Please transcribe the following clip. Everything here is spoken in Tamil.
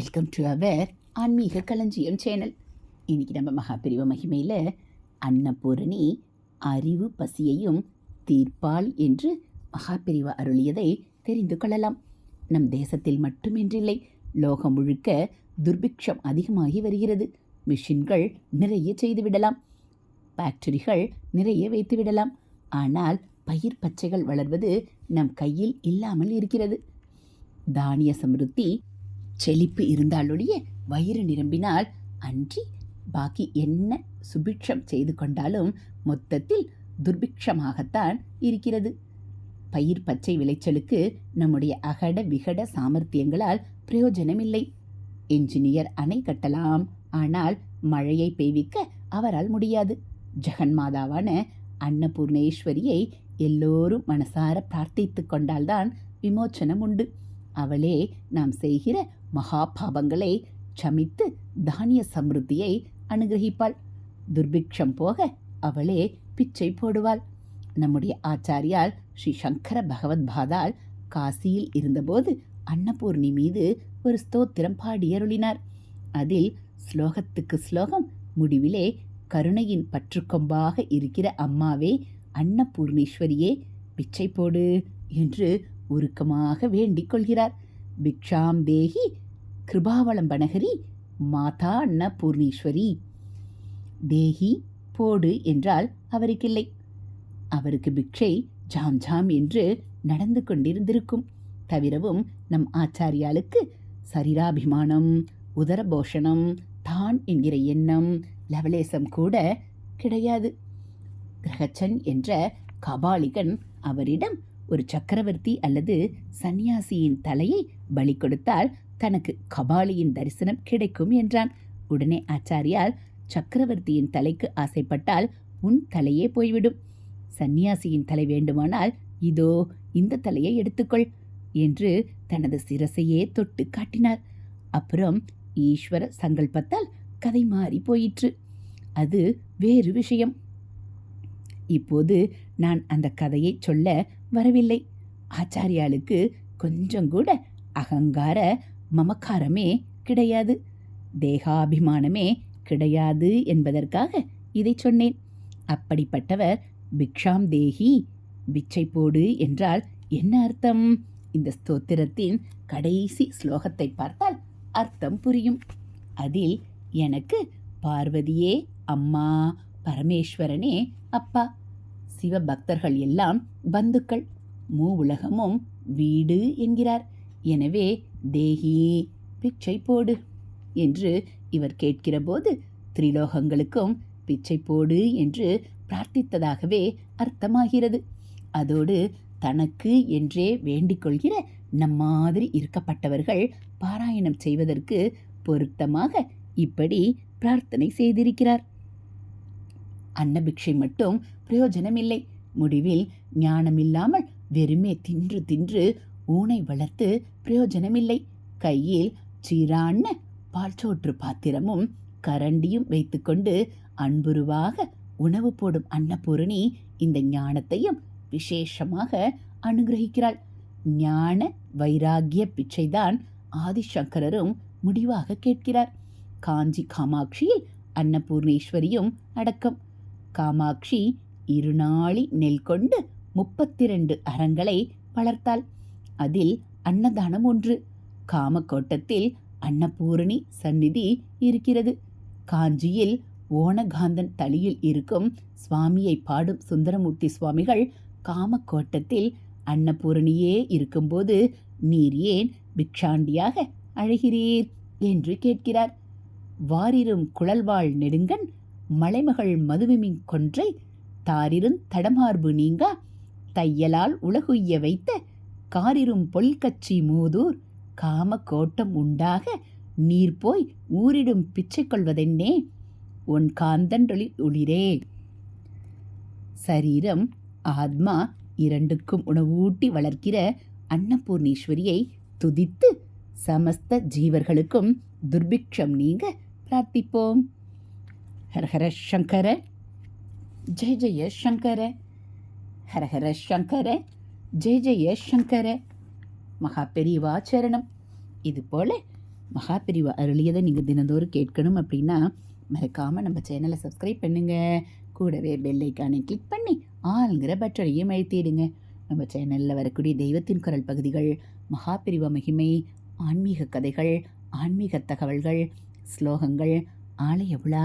வெல்கம் டு அவர் ஆன்மீக களஞ்சியம் சேனல் இன்றைக்கி நம்ம மகாபிரிவ மகிமையில் அன்னபூரணி அறிவு பசியையும் தீர்ப்பாள் என்று மகாபிரிவ அருளியதை தெரிந்து கொள்ளலாம். நம் தேசத்தில் மட்டுமின்றில்லை லோகம் முழுக்க துர்பிக்ஷம் அதிகமாகி வருகிறது. மிஷின்கள் நிறைய செய்துவிடலாம் ஃபேக்டரிகள் நிறைய வைத்து விடலாம். ஆனால் பயிர் பச்சைகள் வளர்வது நம் கையில் இல்லாமல் இருக்கிறது. தானிய சமிருத்தி செழிப்பு இருந்தாலொழிய வயிறு நிரம்பினால் அன்றி பாக்கி என்ன சுபிக்ஷம் செய்து கொண்டாலும் மொத்தத்தில் துர்பிக்ஷமாகத்தான் இருக்கிறது. பயிர் பச்சை விளைச்சலுக்கு நம்முடைய அகட விகட சாமர்த்தியங்களால் பிரயோஜனமில்லை. என்ஜினியர் அணை கட்டலாம் ஆனால் மழையை பெய்விக்க அவரால் முடியாது. ஜெகன்மாதாவான அன்னபூர்ணேஸ்வரியை எல்லோரும் மனசார பிரார்த்தித்து கொண்டால்தான் விமோச்சனம் உண்டு. அவளே நாம் செய்கிற மகாபாபங்களை சமித்து தானிய சமிருத்தியை அனுகிரகிப்பாள். துர்பிக்ஷம் போக அவளே பிச்சை போடுவாள். நம்முடைய ஆச்சாரியால் ஸ்ரீ சங்கர பகவத் பாதால் காசியில் இருந்தபோது அன்னபூர்ணி மீது ஒரு ஸ்தோத்திரம் பாடியருளினார். அதில் ஸ்லோகத்துக்கு ஸ்லோகம் முடிவிலே கருணையின் பற்றுக்கொம்பாக இருக்கிற அம்மாவே அன்னபூர்ணீஸ்வரியே பிச்சை போடு என்று உருக்கமாக வேண்டிக் கொள்கிறார். பிக்ஷாம் தேகி கிருபாவளம்பனகரி மாதா அன்னபூர்ணீஸ்வரி தேகி போடு என்றால் அவருக்கில்லை. அவருக்கு பிக்ஷை ஜாம் ஜாம் என்று நடந்து கொண்டிருந்திருக்கும். தவிரவும் நம் ஆச்சாரியாளுக்கு சரீராபிமானம் உதரபோஷணம் தான் என்கிற எண்ணம் லவலேசம் கூட கிடையாது. கிரகச்சன் என்ற கபாலிகன் அவரிடம் ஒரு சக்கரவர்த்தி அல்லது சந்நியாசியின் தலையை பலி கொடுத்தால் தனக்கு கபாலியின் தரிசனம் கிடைக்கும் என்றான். உடனே ஆச்சாரியால் சக்கரவர்த்தியின் தலைக்கு ஆசைப்பட்டால் உன் தலையே போய்விடும். சந்நியாசியின் தலை வேண்டுமானால் இதோ இந்த தலையை எடுத்துக்கொள் என்று தனது சிரசையே தொட்டு காட்டினார். அப்புறம் ஈஸ்வர சங்கல்பத்தால் கதை மாறி போயிற்று. அது வேறு விஷயம். இப்போது நான் அந்த கதையை சொல்ல வரவில்லை. ஆச்சாரியாளுக்கு கொஞ்சம் கூட அகங்கார மமக்காரமே கிடையாது. தேகாபிமானமே கிடையாது என்பதற்காக இதை சொன்னேன். அப்படிப்பட்டவர் பிக்ஷாம் தேகி பிச்சை போடு என்றால் என்ன அர்த்தம்? இந்த ஸ்தோத்திரத்தின் கடைசி ஸ்லோகத்தை பார்த்தால் அர்த்தம் புரியும். அதில் எனக்கு பார்வதியே அம்மா பரமேஸ்வரனே அப்பா சிவபக்தர்கள் எல்லாம் பந்துக்கள். மூ உலகமும் வீடு என்கிறார். எனவே தேகி பிச்சை போடு என்று இவர் கேட்கிறபோது திரிலோகங்களுக்கும் பிச்சை போடு என்று பிரார்த்தித்ததாகவே அர்த்தமாகிறது. அதோடு தனக்கு என்றே வேண்டிக்கொள்கிற நம்மாதிரி இருக்கப்பட்டவர்கள் பாராயணம் செய்வதற்கு பொருத்தமாக இப்படி பிரார்த்தனை செய்திருக்கிறார். அன்னபிக்ஷை மட்டும் பிரயோஜனமில்லை. முடிவில் ஞானமில்லாமல் வெறுமே தின்று தின்று ஊனை வளர்த்து பிரயோஜனமில்லை. கையில் சீரான பால்சோற்று பாத்திரமும் கரண்டியும் வைத்துக்கொண்டு அன்புருவாக உணவு போடும் அன்னபூரணி இந்த ஞானத்தையும் விசேஷமாக அனுகிரகிக்கிறாள். ஞான வைராகிய பிச்சைதான் ஆதிசங்கரரும் முடிவாக கேட்கிறார். காஞ்சி காமாட்சியில் அன்னபூர்ணேஸ்வரியும் அடக்கம். காமாட்சி இருநாளி நெல் கொண்டு முப்பத்திரண்டு அறங்களை வளர்த்தாள். அதில் அன்னதானம் ஒன்று. காமக்கோட்டத்தில் அன்னபூரணி சந்நிதி இருக்கிறது. காஞ்சியில் ஓணகாந்தன் தளியில் இருக்கும் சுவாமியை பாடும் சுந்தரமூர்த்தி சுவாமிகள் காமக்கோட்டத்தில் அன்னபூரணியே இருக்கும்போது நீர் ஏன் பிக்ஷாண்டியாக அழைகிறீர்? என்று கேட்கிறார். வாரிரும் குழல்வாள் நெடுங்கன் மலைமகள் மதுவிமின் கொன்றை தாரிருந் தடமார்பு நீங்க தையலால் உலகுய்ய வைத்த காரிரும் பொல்கச்சி மூதூர் காம கோட்டம் உண்டாக நீர் போய் ஊரிடும் பிச்சை கொள்வதென்னே உன் காந்தன்றொளி ஒளிரே. சரீரம் ஆத்மா இரண்டுக்கும் உணவூட்டி வளர்க்கிற அன்னபூர்ணீஸ்வரியை துதித்து சமஸ்த ஜீவர்களுக்கும் துர்பிக்ஷம் நீங்க பிரார்த்திப்போம். ஹரஹர சங்கர. ஜெய ஜெய சங்கர. ஹரஹர சங்கர. ஜெய ஜெய சங்கர. மகா பெரியவா சரணம் இதுபோல மகாபிரிவு அருளியதை நீங்கள் தினந்தோறும் கேட்கணும் அப்படின்னா மறக்காமல் நம்ம சேனலை சப்ஸ்கிரைப் பண்ணுங்கள் கூடவே பெல்லைக்கானை கிளிக் பண்ணி ஆளுங்கிற பட்டனையும் அழுத்திடுங்க. நம்ம சேனலில் வரக்கூடிய தெய்வத்தின் குரல் பகுதிகள் மகாபிரிவ மகிமை ஆன்மீக கதைகள் ஆன்மீக தகவல்கள் ஸ்லோகங்கள் ஆலய விழா